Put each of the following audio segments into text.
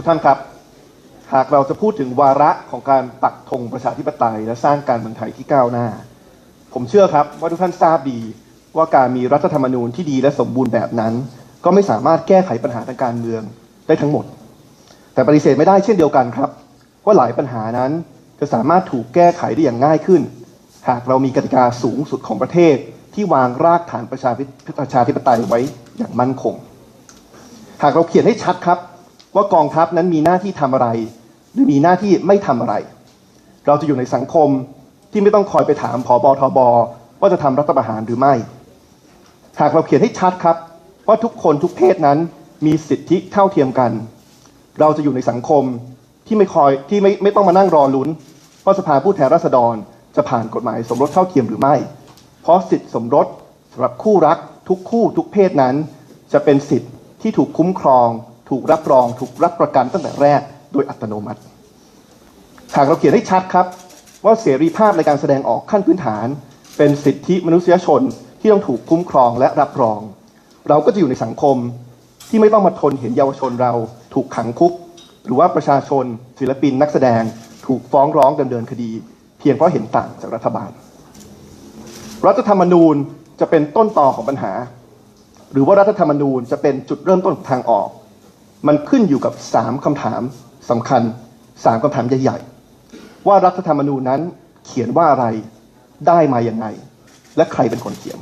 ทุกท่านครับ หากเราจะพูดถึงวาระของการปักธงประชาธิปไตย และสร้างการเมืองไทยที่ก้าวหน้า ผมเชื่อครับว่าทุกท่านทราบดีว่าการมีรัฐธรรมนูญที่ดีและสมบูรณ์แบบนั้น ก็ไม่สามารถแก้ไขปัญหาทางการเมืองได้ทั้งหมด แต่ปฏิเสธไม่ได้เช่นเดียวกันครับว่าหลายปัญหานั้นจะสามารถถูกแก้ไขได้อย่างง่ายขึ้น หากเรามีกติกาสูงสุดของประเทศที่วางรากฐานประชาธิประชาธิปไตยไว้อย่างมั่นคง หากเราเขียนให้ชัดครับ ว่ากองทัพนั้นมีหน้าที่ทำอะไร หรือมีหน้าที่ไม่ทำอะไร เราจะอยู่ในสังคมที่ไม่ต้องคอยไปถามผอบอทบว่าจะทำรัฐประหารหรือไม่ หากเราเขียนให้ชัดครับ ว่าทุกคนทุกเพศนั้นมีสิทธิเท่าเทียมกัน เราจะอยู่ในสังคมที่ไม่คอยที่ไม่ไม่ต้องมานั่งรอลุ้นว่าสภาผู้แทนราษฎรจะผ่านกฎหมายสมรสเท่าเทียมหรือไม่ เพราะสิทธิสมรสสำหรับคู่รักทุกคู่ทุกเพศนั้น จะเป็นสิทธิที่ถูกคุ้มครอง ถูกรับรองถูกรับประกันตั้งแต่แรกโดยอัตโนมัติ หากเราเขียนให้ชัดครับ ว่าเสรีภาพในการแสดงออกขั้นพื้นฐาน เป็นสิทธิมนุษยชนที่ต้องถูกคุ้มครองและรับรอง เราก็จะอยู่ในสังคมที่ไม่ต้องมาทนเห็นเยาวชนเราถูกขังคุก หรือว่าประชาชน ศิลปินนักแสดงถูกฟ้องร้องดำเนินคดี เพียงเพราะเห็นต่างจากรัฐบาล รัฐธรรมนูญจะเป็นต้นต่อของปัญหา หรือว่ารัฐธรรมนูญจะเป็นจุดเริ่มต้นของทางออก มันขึ้นอยู่กับสามคำถามสำคัญสามคำถามใหญ่ๆ ว่ารัฐธรรมนูญนั้นเขียนว่าอะไรได้มาอย่างไง และใครเป็นคนเขียน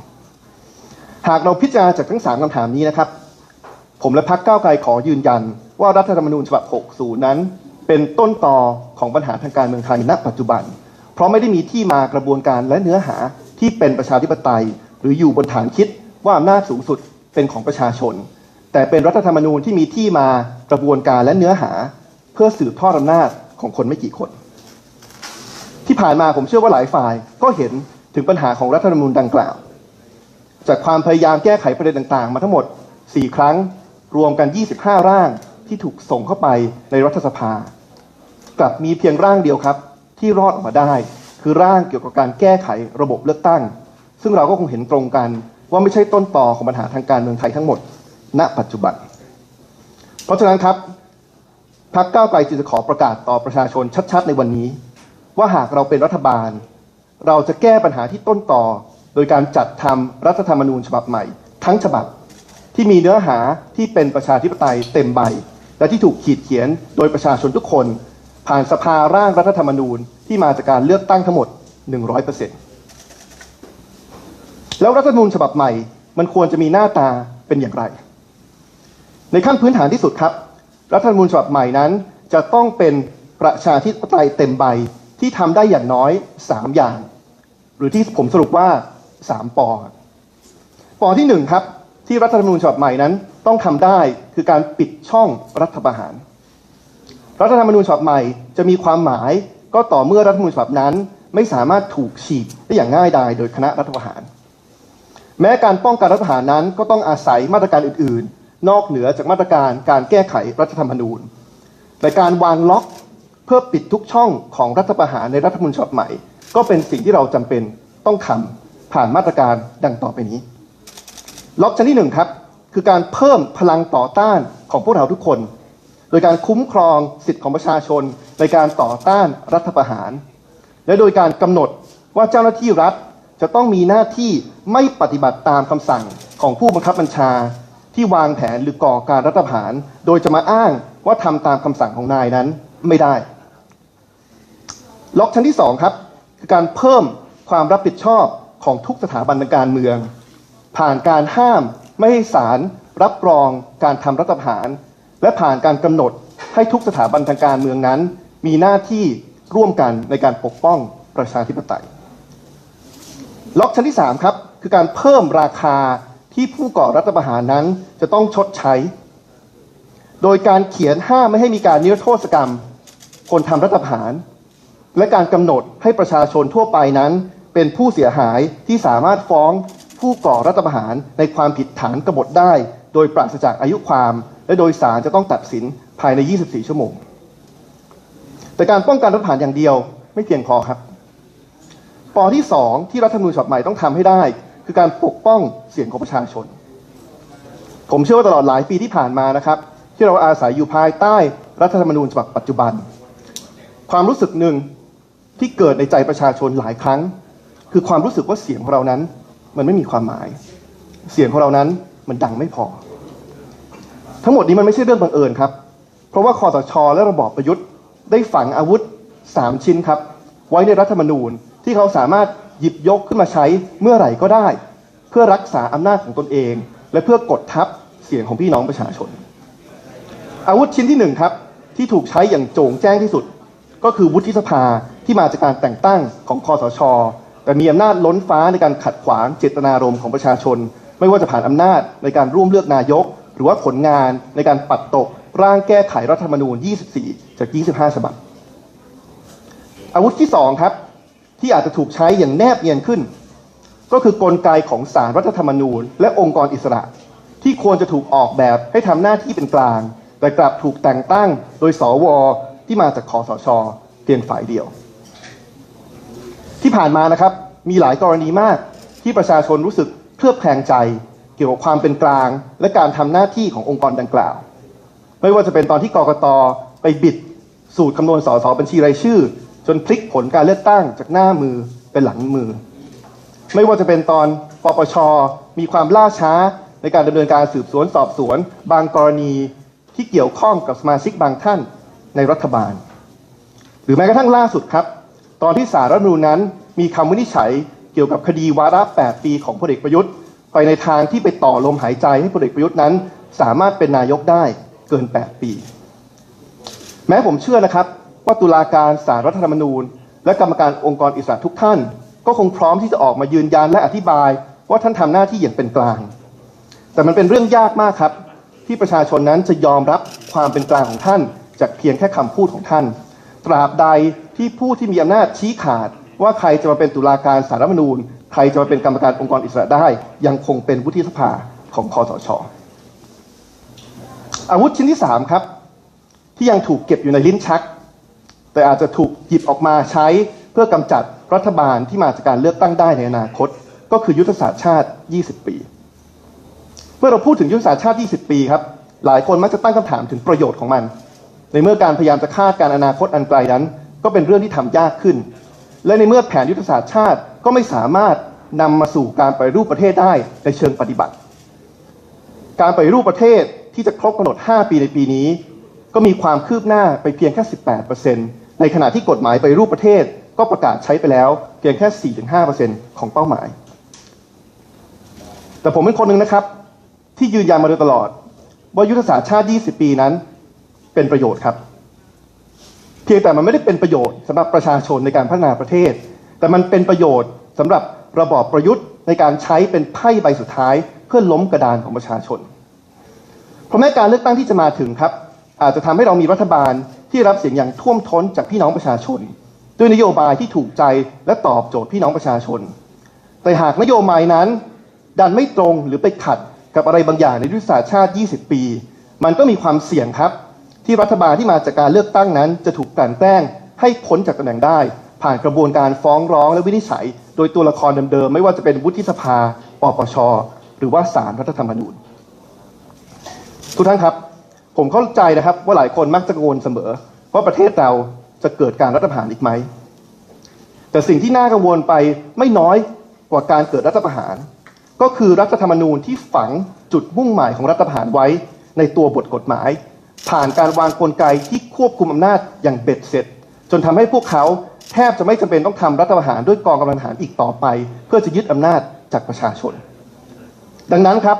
หากเราพิจารณาจากทั้งสามคำถามนี้นะครับ ผมและพรรคก้าวไกลขอยืนยัน ว่ารัฐธรรมนูญฉบับ 60 นั้น เป็นต้นต่อของปัญหาทางการเมืองไทยณปัจจุบัน เพราะไม่ได้มีที่มากระบวนการและเนื้อหาที่เป็นประชาธิปไตย หรืออยู่บนฐานคิดว่าอำนาจสูงสุดเป็นของประชาชน แต่เป็นรัฐธรรมนูญที่มีที่มากระบวนการและเนื้อหา เพื่อสืบทอดอำนาจของคนไม่กี่คน ที่ผ่านมาผมเชื่อว่าหลายฝ่ายก็เห็นถึงปัญหาของรัฐธรรมนูญดังกล่าว จากความพยายามแก้ไขประเด็นต่างๆ มาทั้งหมด 4 ครั้งรวมกัน 25 ร่างที่ถูกส่งเข้าไปในรัฐสภา กลับมีเพียงร่างเดียวครับ ที่รอดออกมาได้ คือร่างเกี่ยวกับการแก้ไขระบบเลือกตั้ง ซึ่งเราก็คงเห็นตรงกันว่าไม่ใช่ต้นตอของปัญหาทางการเมืองไทยทั้งหมด ณปัจจุบัน เพราะฉะนั้นครับพรรคก้าวไกลจึงจะขอประกาศต่อประชาชนชัด ๆ ในวันนี้ ว่าหากเราเป็นรัฐบาล เราจะแก้ปัญหาที่ต้นต่อ โดยการจัดทำรัฐธรรมนูญฉบับใหม่ ทั้งฉบับที่มีเนื้อหาที่เป็นประชาธิปไตยเต็มใบ และที่ถูกขีดเขียนโดยประชาชนทุกคน ผ่านสภาร่างรัฐธรรมนูญที่มาจากการเลือกตั้งทั้งหมด 100%แล้วรัฐธรรมนูญฉบับใหม่ มันควรจะมีหน้าตาเป็นอย่างไร ในขั้นพื้นฐานที่สุดครับ รัฐธรรมนูญฉบับใหม่นั้นจะต้องเป็นประชาธิปไตยเต็มใบที่ทำได้อย่างน้อย 3 อย่าง หรือที่ผมสรุปว่า 3ปอปอที่ 1 ครับ ที่รัฐธรรมนูญฉบับใหม่นั้นต้องทำได้คือการปิดช่องรัฐประหาร รัฐธรรมนูญฉบับใหม่จะมีความหมายก็ต่อเมื่อรัฐธรรมนูญฉบับนั้น ไม่สามารถถูกฉีกได้อย่างง่ายดายโดยคณะรัฐประหาร แม้การป้องกันรัฐประหารนั้นก็ต้องอาศัยมาตรการอื่นๆ นอกเหนือจากมาตรการการแก้ไขรัฐธรรมนูญแต่การวางล็อกเพื่อปิดทุกช่องของรัฐประหารในรัฐธรรมนูญฉบับใหม่ ก็เป็นสิ่งที่เราจำเป็นต้องทำผ่านมาตรการดังต่อไปนี้ ล็อกชั้นที่หนึ่งครับ คือการเพิ่มพลังต่อต้านของพวกเราทุกคน โดยการคุ้มครองสิทธิของประชาชน ในการต่อต้านรัฐประหาร และโดยการกำหนดว่าเจ้าหน้าที่รัฐจะต้องมีหน้าที่ไม่ปฏิบัติตามคำสั่งของผู้บังคับบัญชา ที่วางแผนหรือก่อการรัฐประหาร โดยจะมาอ้างว่าทำตามคำสั่งของนายนั้นไม่ได้ ล็อกชั้นที่สองครับคือการเพิ่มความรับผิดชอบของทุกสถาบันทางการเมือง ผ่านการห้ามไม่ให้ศาลรับรองการทำรัฐประหาร และผ่านการกำหนดให้ทุกสถาบันทางการเมืองนั้น มีหน้าที่ร่วมกันในการปกป้องประชาธิปไตย ล็อกชั้นที่ 3 ครับ คือการเพิ่มราคา ที่ผู้ก่อรัฐประหารนั้นจะต้องชดใช้ โดยการเขียนห้ามไม่ให้มีการนิรโทษกรรม คนทำรัฐประหาร และการกำหนดให้ประชาชนทั่วไปนั้น เป็นผู้เสียหายที่สามารถฟ้องผู้ก่อรัฐประหารในความผิดฐานกบฏได้ โดยปราศจากอายุความ และโดยศาลจะต้องตัดสินภายใน 24 ชั่วโมง แต่การป้องกันรัฐประหารอย่างเดียวไม่เพียงพอครับปอที่สองที่รัฐธรรมนูญฉบับใหม่ต้องทำให้ได้ คือการปกป้องเสียงของประชาชน ผมเชื่อว่าตลอดหลายปีที่ผ่านมานะครับ ที่เราอาศัยอยู่ภายใต้รัฐธรรมนูญฉบับปัจจุบัน ความรู้สึกหนึ่งที่เกิดในใจประชาชนหลายครั้ง คือความรู้สึกว่าเสียงของเรานั้น มันไม่มีความหมาย เสียงของเรานั้นมันดังไม่พอ ทั้งหมดนี้มันไม่ใช่เรื่องบังเอิญครับ เพราะว่าคอสชและระบอบประยุทธ์ได้ฝังอาวุธ 3 ชิ้นครับ ไว้ในรัฐธรรมนูญที่เขาสามารถ หยิบยกขึ้นมาใช้เมื่อไหร่ก็ได้ เพื่อรักษาอำนาจของตนเอง และเพื่อกดทับเสียงของพี่น้องประชาชน อาวุธชิ้นที่หนึ่งครับที่ถูกใช้อย่างโจงแจ้งที่สุด ก็คือวุฒิสภาที่มาจากการแต่งตั้งของคอสช แต่มีอำนาจล้นฟ้าในการขัดขวางเจตนารมณ์ของประชาชน ไม่ว่าจะผ่านอำนาจในการร่วมเลือกนายก หรือว่าผลงานในการปัดตกร่างแก้ไขรัฐธรรมนูญ 24 จาก 25 ฉบับ อาวุธที่สองครับ ที่อาจจะถูกใช้อย่างแนบเนียนขึ้น ก็คือกลไกของสารรัฐธรรมนูญ และองค์กรอิสระ ที่ควรจะถูกออกแบบให้ทำหน้าที่เป็นกลาง แต่กลับถูกแต่งตั้งโดยสวที่มาจากคอสชเพียงฝ่ายเดียว ที่ผ่านมานะครับมีหลายกรณีมากที่ประชาชนรู้สึกเคลือบแคลงใจเกี่ยวกับความเป็นกลาง และการทำหน้าที่ขององค์กรดังกล่าว ไม่ว่าจะเป็นตอนที่กรกตไปบิดสูตรคำนวณสสบัญชีรายชื่อ จนพลิกผลการเลือกตั้งจากหน้ามือเป็นหลังมือ ไม่ว่าจะเป็นตอนปปช มีความล่าช้าในการดำเนินการสืบสวนสอบสวน บางกรณีที่เกี่ยวข้องกับสมาชิกบางท่านในรัฐบาล หรือแม้กระทั่งล่าสุดครับ ตอนที่สารรัฐมนูญนั้นมีคำวินิจฉัยเกี่ยวกับคดีวาระ8 ปีของพลเอกประยุทธ์ ไปในทางที่ไปต่อลมหายใจให้พลเอกประยุทธ์นั้น สามารถเป็นนายกได้เกิน 8 ปี แม้ผมเชื่อนะครับ ว่าตุลาการสารรัฐธรรมนูญ และกรรมการองค์กรอิสระทุกท่าน ก็คงพร้อมที่จะออกมายืนยันและอธิบาย ว่าท่านทำหน้าที่อย่างเป็นกลาง แต่มันเป็นเรื่องยากมากครับ ที่ประชาชนนั้นจะยอมรับความเป็นกลางของท่าน จากเพียงแค่คำพูดของท่าน ตราบใดที่ผู้ที่มีอำนาจชี้ขาด ว่าใครจะมาเป็นตุลาการสารรัฐธรรมนูญ ใครจะมาเป็นกรรมการองค์กรอิสระได้ ยังคงเป็นวุฒิสภาของคอสชอาวุธชิ้นที่สามครับ ที่ยังถูกเก็บอยู่ในลิ้นชัก แต่อาจจะถูกหยิบออกมาใช้เพื่อกำจัดรัฐบาลที่มาจากการเลือกตั้งได้ในอนาคต ก็คือยุทธศาสตร์ชาติ 20 ปี เมื่อเราพูดถึงยุทธศาสตร์ชาติ 20 ปีครับหลายคนมักจะตั้งคำถามถึงประโยชน์ของมัน ในเมื่อการพยายามจะคาดการอนาคตอันไกลนั้น ก็เป็นเรื่องที่ทำยากขึ้น และในเมื่อแผนยุทธศาสตร์ชาติก็ไม่สามารถนำมาสู่การปฏิรูปประเทศได้ในเชิงปฏิบัติ การปฏิรูปประเทศที่จะครบกำหนด 5 ปีในปีนี้ ก็มีความคืบหน้าไปเพียงแค่ 18% ในขณะที่กฎหมายไปรูปประเทศก็ประกาศใช้ไปแล้วเพียงแค่ 4-5%ของเป้าหมาย แต่ผมเป็นคนหนึ่งนะครับ ที่ยืนยันมาโดยตลอด ว่ายุทธศาสตร์ชาติ 20 ปีนั้น เป็นประโยชน์ครับ เพียงแต่มันไม่ได้เป็นประโยชน์สำหรับประชาชนในการพัฒนาประเทศ แต่มันเป็นประโยชน์สำหรับระบอบประยุทธ์ในการใช้เป็นไพ่ใบสุดท้าย เพื่อล้มกระดานของประชาชน เพราะแม้การเลือกตั้งที่จะมาถึงครับ อาจจะทำให้เรามีรัฐบาล ที่รับเสียงอย่างท่วมท้นจากพี่น้องประชาชน ด้วยนโยบายที่ถูกใจและตอบโจทย์พี่น้องประชาชน แต่หากนโยบายนั้น ดันไม่ตรงหรือไปขัดกับอะไรบางอย่างในยุทธศาสตร์ชาติ 20 ปี มันก็มีความเสี่ยงครับ ที่รัฐบาลที่มาจากการเลือกตั้งนั้น จะถูกกลั่นแกล้งให้พ้นจากตำแหน่งได้ ผ่านกระบวนการฟ้องร้องและวินิจฉัย โดยตัวละครเดิมๆไม่ว่าจะเป็นวุฒิสภาปปชหรือว่าศาลรัฐธรรมนูญทุกท่านครับ ผมเข้าใจนะครับ ว่าหลายคนมักจะกังวลเสมอว่าประเทศเราจะเกิดการรัฐประหารอีกไหม แต่สิ่งที่น่ากังวลไปไม่น้อยกว่าการเกิดรัฐประหาร ก็คือรัฐธรรมนูญที่ฝังจุดมุ่งหมายของรัฐประหารไว้ในตัวบทกฎหมาย ผ่านการวางกลไกที่ควบคุมอำนาจอย่างเบ็ดเสร็จ จนทำให้พวกเขาแทบจะไม่จำเป็นต้องทำรัฐประหารด้วยกองกำลังทหารอีกต่อไป เพื่อจะยึดอำนาจจากประชาชน ดังนั้นครับ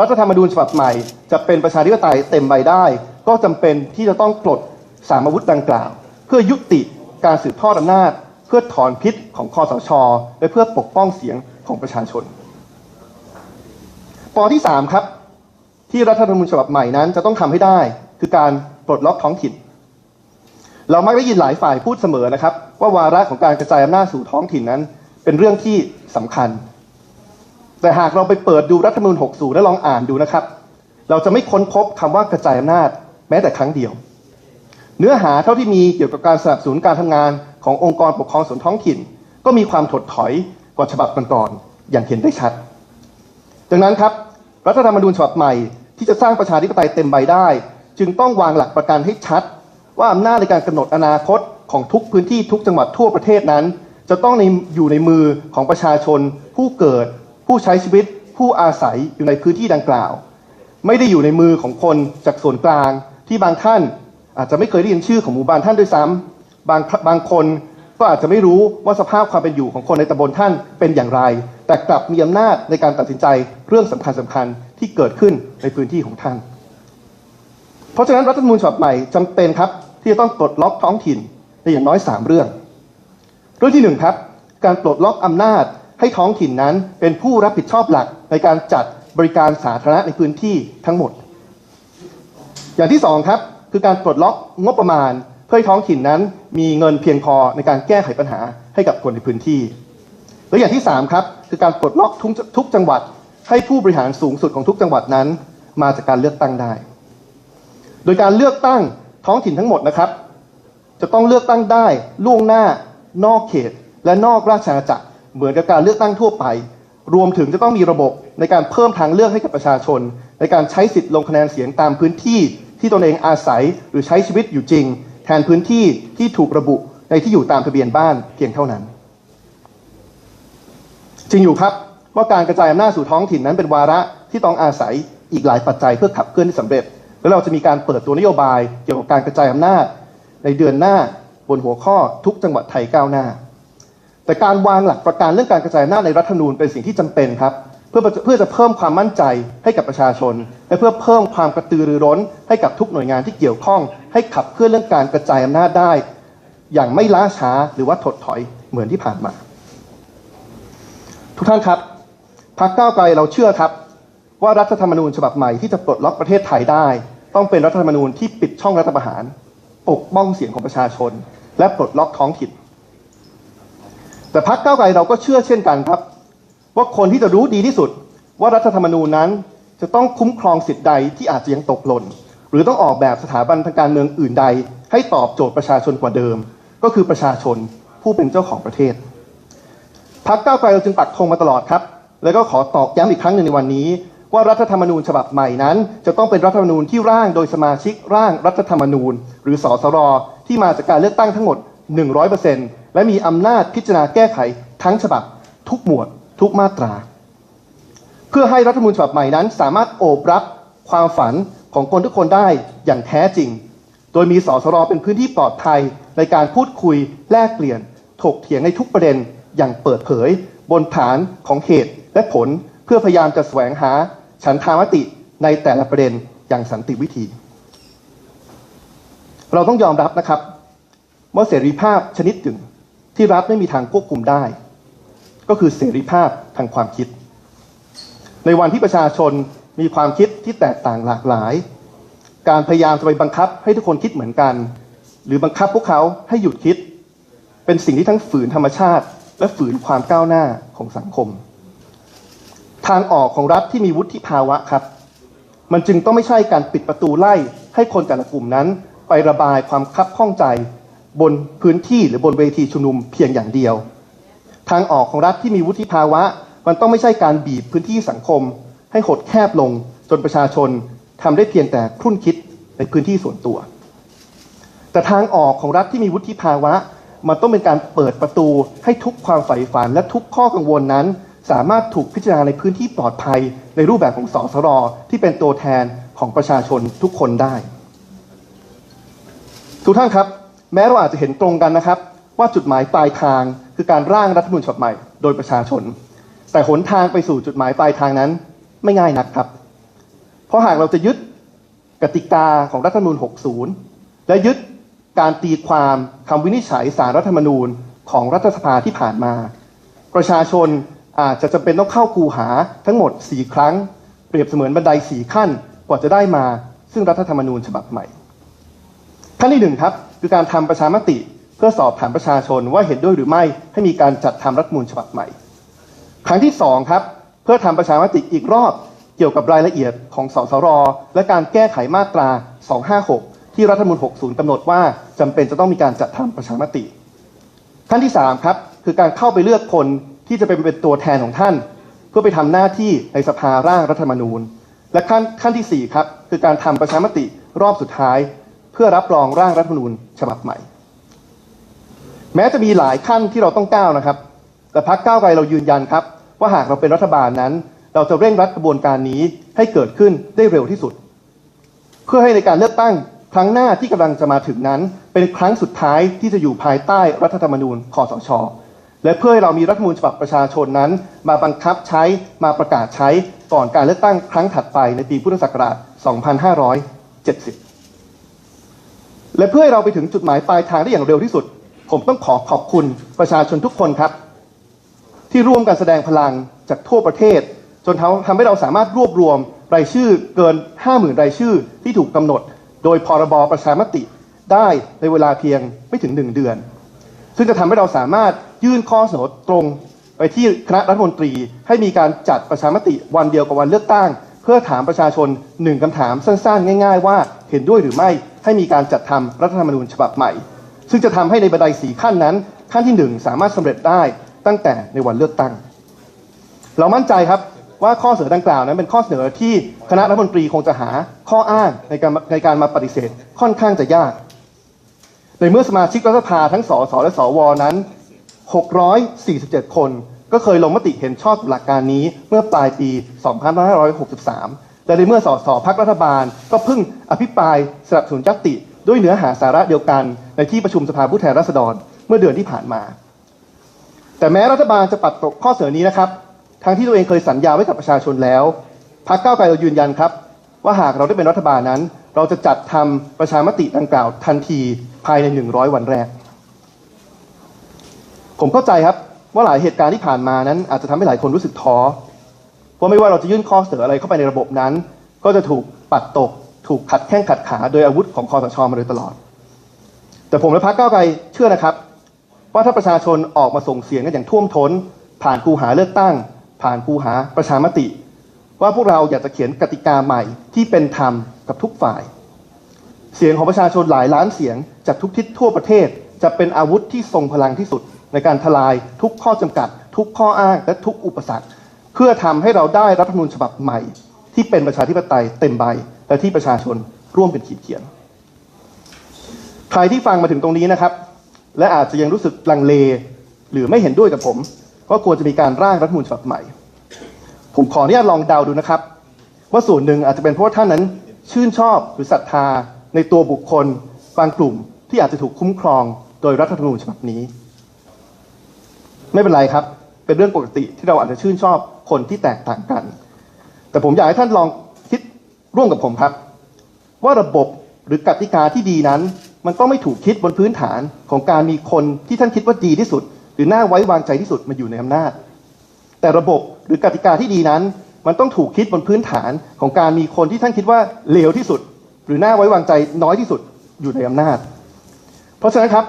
รัฐธรรมนูญฉบับใหม่ จะเป็นประชาธิปไตยเต็มใบได้ ก็จำเป็นที่จะต้องปลดสามอาวุธดังกล่าว เพื่อยุติการสืบทอดอำนาจ เพื่อถอนพิษของคอสช และเพื่อปกป้องเสียงของประชาชนปอที่สามครับที่รัฐธรรมนูญฉบับใหม่นั้นจะต้องทำให้ได้ คือการปลดล็อกท้องถิ่น เรามักได้ยินหลายฝ่ายพูดเสมอนะครับ ว่าวาระของการกระจายอำนาจสู่ท้องถิ่นนั้น เป็นเรื่องที่สำคัญ แต่หากเราไปเปิดดูรัฐธรรมนูญ60 และลองอ่านดูนะครับ เราจะไม่ค้นพบคำว่ากระจายอำนาจแม้แต่ครั้งเดียว เนื้อหาเท่าที่มีเกี่ยวกับการสนับสนุนการทำงานขององค์กรปกครองส่วนท้องถิ่น ก็มีความถดถอยกว่าฉบับก่อนๆอย่างเห็นได้ชัด ดังนั้นครับรัฐธรรมนูญฉบับใหม่ที่จะสร้างประชาธิปไตยเต็มใบได้ จึงต้องวางหลักประกันให้ชัด ว่าอำนาจในการกำหนดอนาคตของทุกพื้นที่ทุกจังหวัดทั่วประเทศนั้น จะต้องในอยู่ในมือของประชาชนผู้เกิด ผู้ใช้ชีวิตผู้อาศัยอยู่ในพื้นที่ดังกล่าว ไม่ได้อยู่ในมือของคนจากส่วนกลางที่บางท่านอาจจะไม่เคยได้ยินชื่อของหมู่บ้านท่านด้วยซ้ำบางบางคนก็อาจจะไม่รู้ว่าสภาพความเป็นอยู่ของคนในตำบลท่านเป็นอย่างไร แต่กลับมีอำนาจในการตัดสินใจเรื่องสำคัญสำคัญๆที่เกิดขึ้นในพื้นที่ของท่าน เพราะฉะนั้นรัฐธรรมนูญฉบับใหม่จำเป็นครับที่จะต้องปลดล็อกท้องถิ่นในอย่างน้อย 3 เรื่อง เรื่องที่หนึ่งครับการปลดล็อกอำนาจ ให้ท้องถิ่นนั้นเป็นผู้รับผิดชอบหลักในการจัดบริการสาธารณะในพื้นที่ทั้งหมด อย่างที่สองครับคือการปลดล็อกงบประมาณ เพื่อให้ท้องถิ่นนั้นมีเงินเพียงพอในการแก้ไขปัญหาให้กับคนในพื้นที่และอย่างที่สามครับคือการปลดล็อกทุกทุกจังหวัด ให้ผู้บริหารสูงสุดของทุกจังหวัดนั้น มาจากการเลือกตั้งได้ โดยการเลือกตั้งท้องถิ่นทั้งหมดนะครับ จะต้องเลือกตั้งได้ล่วงหน้านอกเขตและนอกราชอาณาจักร เหมือนกับการเลือกตั้งทั่วไป รวมถึงจะต้องมีระบบในการเพิ่มทางเลือกให้กับประชาชน ในการใช้สิทธิ์ลงคะแนนเสียงตามพื้นที่ที่ตนเองอาศัยหรือใช้ชีวิตอยู่จริง แทนพื้นที่ที่ถูกระบุในที่อยู่ตามทะเบียนบ้านเพียงเท่านั้น จริงอยู่ครับว่าการกระจายอำนาจสู่ท้องถิ่นนั้นเป็นวาระที่ต้องอาศัยอีกหลายปัจจัยเพื่อขับเคลื่อนที่สำเร็จ แล้วเราจะมีการเปิดตัวนโยบายเกี่ยวกับการกระจายอำนาจ ในเดือนหน้าบนหัวข้อทุกจังหวัดไทยก้าวหน้า แต่การวางหลักประกันเรื่องการกระจายอำนาจในรัฐธรรมนูญเป็นสิ่งที่จำเป็นครับเพื่อเพื่อจะเพิ่มความมั่นใจให้กับประชาชน และเพื่อเพิ่มความกระตือรือร้น ให้กับทุกหน่วยงานที่เกี่ยวข้อง ให้ขับเคลื่อนเรื่องการกระจายอำนาจได้ อย่างไม่ล้าช้าหรือว่าถดถอยเหมือนที่ผ่านมา ทุกท่านครับพรรคก้าวไกลเราเชื่อครับ ว่ารัฐธรรมนูญฉบับใหม่ที่จะปลดล็อกประเทศไทยได้ ต้องเป็นรัฐธรรมนูญที่ปิดช่องรัฐประหาร ปกป้องเสียงของประชาชน และปลดล็อกท้องถิ่น แต่พรรคก้าไกลเราก็เชื่อเช่นกันครับ ว่าคนที่จะรู้ดีที่สุด ว่ารัฐธรรมนูญนั้น จะต้องคุ้มครองสิทธิใดที่อาจจะยังตกหล่นหรือต้องออกแบบสถาบันทางการเมืองอื่นใด ให้ตอบโจทย์ประชาชนกว่าเดิม ก็คือประชาชนผู้เป็นเจ้าของประเทศพรรคก้าไกลเราจึงปักธงมาตลอดครับ แล้วก็ขอตอกย้ำอีกครั้งหนึ่งในวันนี้ ว่ารัฐธรรมนูญฉบับใหม่นั้น จะต้องเป็นรัฐธรรมนูญที่ร่างโดยสมาชิกร่างรัฐธรรมนูญ หรือสสรที่มาจากการเลือกตั้งทั้งหมด 100% และมีอำนาจพิจารณาแก้ไขทั้งฉบับทุกหมวดทุกมาตรา เพื่อให้รัฐธรรมนูญฉบับใหม่นั้น สามารถโอบรับความฝันของคนทุกคนได้อย่างแท้จริง โดยมีสสรเป็นพื้นที่ปลอดภัยในการพูดคุยแลกเปลี่ยน ถกเถียงในทุกประเด็นอย่างเปิดเผย บนฐานของเหตุและผลเพื่อพยายามจะแสวงหาฉันทามติในแต่ละประเด็นอย่างสันติวิธี เราต้องยอมรับนะครับว่าเสรีภาพชนิดหนึ่ง ที่รัฐไม่มีทางควบคุมได้ ก็คือเสรีภาพทางความคิด ในวันที่ประชาชนมีความคิดที่แตกต่างหลากหลาย การพยายามจะไปบังคับให้ทุกคนคิดเหมือนกัน หรือบังคับพวกเขาให้หยุดคิด เป็นสิ่งที่ทั้งฝืนธรรมชาติ และฝืนความก้าวหน้าของสังคม ทางออกของรัฐที่มีวุฒิภาวะครับ มันจึงต้องไม่ใช่การปิดประตูไล่ให้คนแต่ละกลุ่มนั้นไประบายความคับข้องใจ บนพื้นที่หรือบนเวทีชุมนุมเพียงอย่างเดียว ทางออกของรัฐที่มีวุฒิภาวะ มันต้องไม่ใช่การบีบพื้นที่สังคม ให้หดแคบลงจนประชาชนทำได้เพียงแต่ครุ่นคิดในพื้นที่ส่วนตัว แต่ทางออกของรัฐที่มีวุฒิภาวะ มันต้องเป็นการเปิดประตูให้ทุกความใฝ่ฝันและทุกข้อกังวลนั้น สามารถถูกพิจารณาในพื้นที่ปลอดภัย ในรูปแบบของสสรที่เป็นตัวแทนของประชาชนทุกคนได้ ทุกท่านครับ แม้เราอาจจะเห็นตรงกันนะครับ ว่าจุดหมายปลายทางคือการร่างรัฐธรรมนูญฉบับใหม่โดยประชาชน แต่หนทางไปสู่จุดหมายปลายทางนั้นไม่ง่ายนักครับ เพราะหากเราจะยึดกติกาของรัฐธรรมนูญ 60 และยึดการตีความคำวินิจฉัยสารรัฐธรรมนูญของรัฐสภาที่ผ่านมา ประชาชนอาจจะจำเป็นต้องเข้าคูหาทั้งหมด 4 ครั้ง เปรียบเสมือนบันได 4 ขั้นกว่าจะได้มาซึ่งรัฐธรรมนูญฉบับใหม่ ขั้นที่หนึ่งครับ คือการทำประชามติเพื่อสอบถามประชาชนว่าเห็นด้วยหรือไม่ให้มีการจัดทำรัฐมนูญฉบับใหม่ ครั้งที่สองครับเพื่อทำประชามติอีกรอบเกี่ยวกับรายละเอียดของสสร และการแก้ไขมาตรา 256 ที่รัฐธรรมนูญ60กำหนดว่าจำเป็นจะต้องมีการจัดทำประชามติ ขั้นที่3ครับคือการเข้าไปเลือกคนที่จะเป็นตัวแทนของท่าน เพื่อไปทำหน้าที่ในสภาร่างรัฐธรรมนูญ และขั้นขั้นที่4ครับคือการทำประชามติรอบสุดท้าย พื่อรับรองร่างรัฐธรรมนูญฉบับใหม่ แม้จะมีหลายขั้นที่เราต้องก้าวนะครับ แต่พักก้าวไกลเรายืนยันครับ ว่าหากเราเป็นรัฐบาลนั้น เราจะเร่งรัดกระบวนการนี้ให้เกิดขึ้นได้เร็วที่สุด เพื่อให้ในการเลือกตั้งครั้งหน้าที่กำลังจะมาถึงนั้น เป็นครั้งสุดท้ายที่จะอยู่ภายใต้รัฐธรรมนูญคอสชและเพื่อให้เรามีรัฐมนูญฉบับประชาชนนั้น มาบังคับใช้มาประกาศใช้ก่อนการเลือกตั้งครั้งถัดไปในปีพุทธศักราช 2570 และเพื่อให้เราไปถึงจุดหมายปลายทางได้อย่างเร็วที่สุด ผมต้องขอขอบคุณประชาชนทุกคนครับ ที่ร่วมกันแสดงพลังจากทั่วประเทศ จนทำให้เราสามารถรวบรวมรายชื่อเกิน 50,000 รายชื่อที่ถูกกำหนด โดยพรบประชามติได้ในเวลาเพียงไม่ถึง 1 เดือน ซึ่งจะทำให้เราสามารถยื่นข้อเสนอตรงไปที่คณะรัฐมนตรี ให้มีการจัดประชามติวันเดียวกับวันเลือกตั้ง เพื่อถามประชาชนหนึ่งคำถามสั้นๆ ง่าย ๆ ว่าเห็นด้วยหรือไม่ให้มีการจัดทำรัฐธรรมนูญฉบับใหม่ ซึ่งจะทำให้ในบันไดสีขั้นนั้น ขั้นที่หนึ่งสามารถสำเร็จได้ตั้งแต่ในวันเลือกตั้ง เรามั่นใจครับว่าข้อเสนอดังกล่าวนั้นเป็นข้อเสนอที่คณะรัฐมนตรีคงจะหาข้ออ้างในการในการมาปฏิเสธค่อนข้างจะยาก ในเมื่อสมาชิกรัฐสภาทั้งสสและสวนั้น 647 คน ก็เคยลงมติเห็นชอบหลักการนี้เมื่อปลายปี 2563และในเมื่อสสพักรัฐบาล ก็เพิ่งอภิปรายสนับสนุนยัตติ ด้วยเนื้อหาสาระเดียวกันในที่ประชุมสภาผู้แทนราษฎรเมื่อเดือนที่ผ่านมา แต่แม้รัฐบาลจะปัดตกข้อเสนอนี้นะครับทั้งที่ตัวเองเคยสัญญาไว้กับประชาชนแล้วพรรคก้าไกลเรายืนยันครับ ว่าหากเราได้เป็นรัฐบาลนั้น เราจะจัดทำประชามติดังกล่าวทันทีภายใน 100 วันแรก ผมเข้าใจครับ ว่าหลายเหตุการณ์ที่ผ่านมานั้น อาจจะทำให้หลายคนรู้สึกท้อว่าไม่ว่าเราจะยื่นข้อเสนออะไรเข้าไปในระบบนั้น ก็จะถูกปัดตก ถูกขัดแข้งขัดขา โดยอาวุธของคอสชมาโดยตลอด แต่ผมและพรรคก้าวไกลเชื่อนะครับ ว่าถ้าประชาชนออกมาส่งเสียงกันอย่างท่วมท้น ผ่านคูหาเลือกตั้ง ผ่านคูหาประชามติ ว่าพวกเราอยากจะเขียนกติกาใหม่ที่เป็นธรรมกับทุกฝ่าย เสียงของประชาชนหลายล้านเสียงจากทุกทิศทั่วประเทศจะเป็นอาวุธที่ทรงพลังที่สุด ในการทลายทุกข้อจำกัด ทุกข้ออ้างและทุกอุปสรรค เพื่อทำให้เราได้รัฐธรรมนูญฉบับใหม่ ที่เป็นประชาธิปไตยเต็มใบและที่ประชาชนร่วมกันขีดเขียน ใครที่ฟังมาถึงตรงนี้นะครับ และอาจจะยังรู้สึกลังเล หรือไม่เห็นด้วยกับผมว่าควรจะมีการร่างรัฐธรรมนูญฉบับใหม่ ผมขออนุญาตลองเดาดูนะครับ ว่าส่วนหนึ่งอาจจะเป็นเพราะว่าท่านนั้นชื่นชอบหรือศรัทธาในตัวบุคคลบางกลุ่มที่อาจจะถูกคุ้มครองโดยรัฐธรรมนูญฉบับนี้ ไม่เป็นไรครับ เป็นเรื่องปกติที่เราอาจจะชื่นชอบคนที่แตกต่างกัน แต่ผมอยากให้ท่านลองคิดร่วมกับผมครับ ว่าระบบหรือกติกาที่ดีนั้น มันต้องไม่ถูกคิดบนพื้นฐานของการมีคนที่ท่านคิดว่าดีที่สุด หรือน่าไว้วางใจที่สุดมาอยู่ในอำนาจ แต่ระบบหรือกติกาที่ดีนั้น มันต้องถูกคิดบนพื้นฐานของการมีคนที่ท่านคิดว่าเลวที่สุด หรือน่าไว้วางใจน้อยที่สุดอยู่ในอำนาจ เพราะฉะนั้นครับ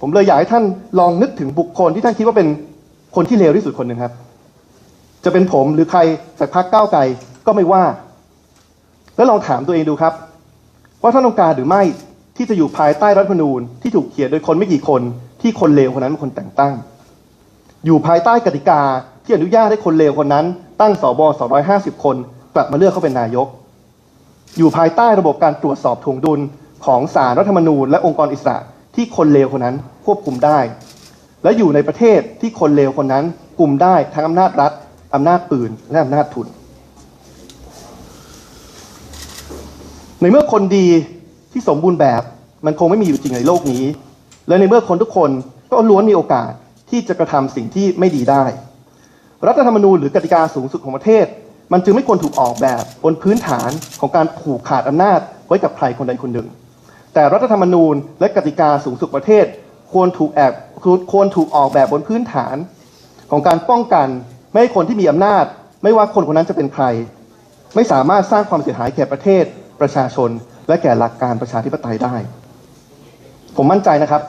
ผมเลยอยากให้ท่านลองนึกถึงบุคคลที่ท่านคิดว่าเป็นคนที่เลวที่สุดคนหนึ่งครับ จะเป็นผมหรือใครจากพรรคก้าวไกลก็ไม่ว่า แล้วลองถามตัวเองดูครับ ว่าท่านต้องการหรือไม่ที่จะอยู่ภายใต้รัฐธรรมนูญที่ถูกเขียนโดยคนไม่กี่คนที่คนเลวคนนั้นเป็นคนแต่งตั้ง อยู่ภายใต้กติกาที่อนุญาตให้คนเลวคนนั้น ตั้งสบ250 คนกลับมาเลือกเขาเป็นนายก อยู่ภายใต้ระบบการตรวจสอบถ่วงดุลของศาลรัฐธรรมนูญและองค์กรอิสระ ที่คนเลวคนนั้นควบคุมได้ และอยู่ในประเทศที่คนเลวคนนั้นกลุ่มได้ทั้งอำนาจรัฐอำนาจปืนและอำนาจทุน ในเมื่อคนดีที่สมบูรณ์แบบมันคงไม่มีอยู่จริงในโลกนี้ และในเมื่อคนทุกคนก็ล้วนมีโอกาสที่จะกระทำสิ่งที่ไม่ดีได้ รัฐธรรมนูญหรือกติกาสูงสุดของประเทศ มันจึงไม่ควรถูกออกแบบบนพื้นฐานของการผูกขาดอำนาจไว้กับใครคนใดคนหนึ่ง แต่รัฐธรรมนูญและกติกาสูงสุดประเทศ ควรถูกแอบควรถูกออกแบบบนพื้นฐาน ของการป้องกันไม่ให้คนที่มีอำนาจ ไม่ว่าคนคนนั้นจะเป็นใคร ไม่สามารถสร้างความเสียหายแก่ประเทศ ประชาชน และแก่หลักการประชาธิปไตยได้ ผมมั่นใจนะครับ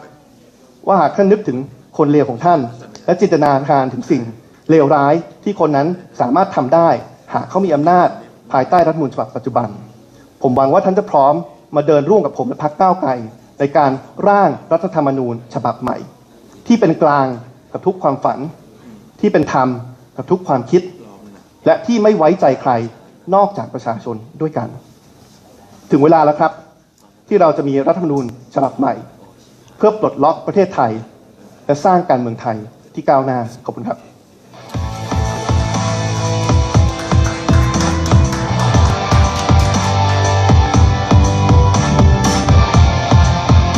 ว่าหากท่านนึกถึงคนเลวของท่าน และจินตนาการถึงสิ่งเลวร้ายที่คนนั้นสามารถทำได้ หากเขามีอำนาจภายใต้รัฐมนูญฉบับปัจจุบัน ผมหวังว่าท่านจะพร้อม มาเดินร่วมกับผมและพรรคก้าวไกลในการร่างรัฐธรรมนูญฉบับใหม่ ที่เป็นกลางกับทุกความฝัน ที่เป็นธรรมกับทุกความคิด และที่ไม่ไว้ใจใครนอกจากประชาชนด้วยกัน ถึงเวลาแล้วครับ ที่เราจะมีรัฐธรรมนูญฉบับใหม่ เพื่อปลดล็อกประเทศไทย และสร้างการเมืองไทยที่ก้าวหน้าขอบคุณครับ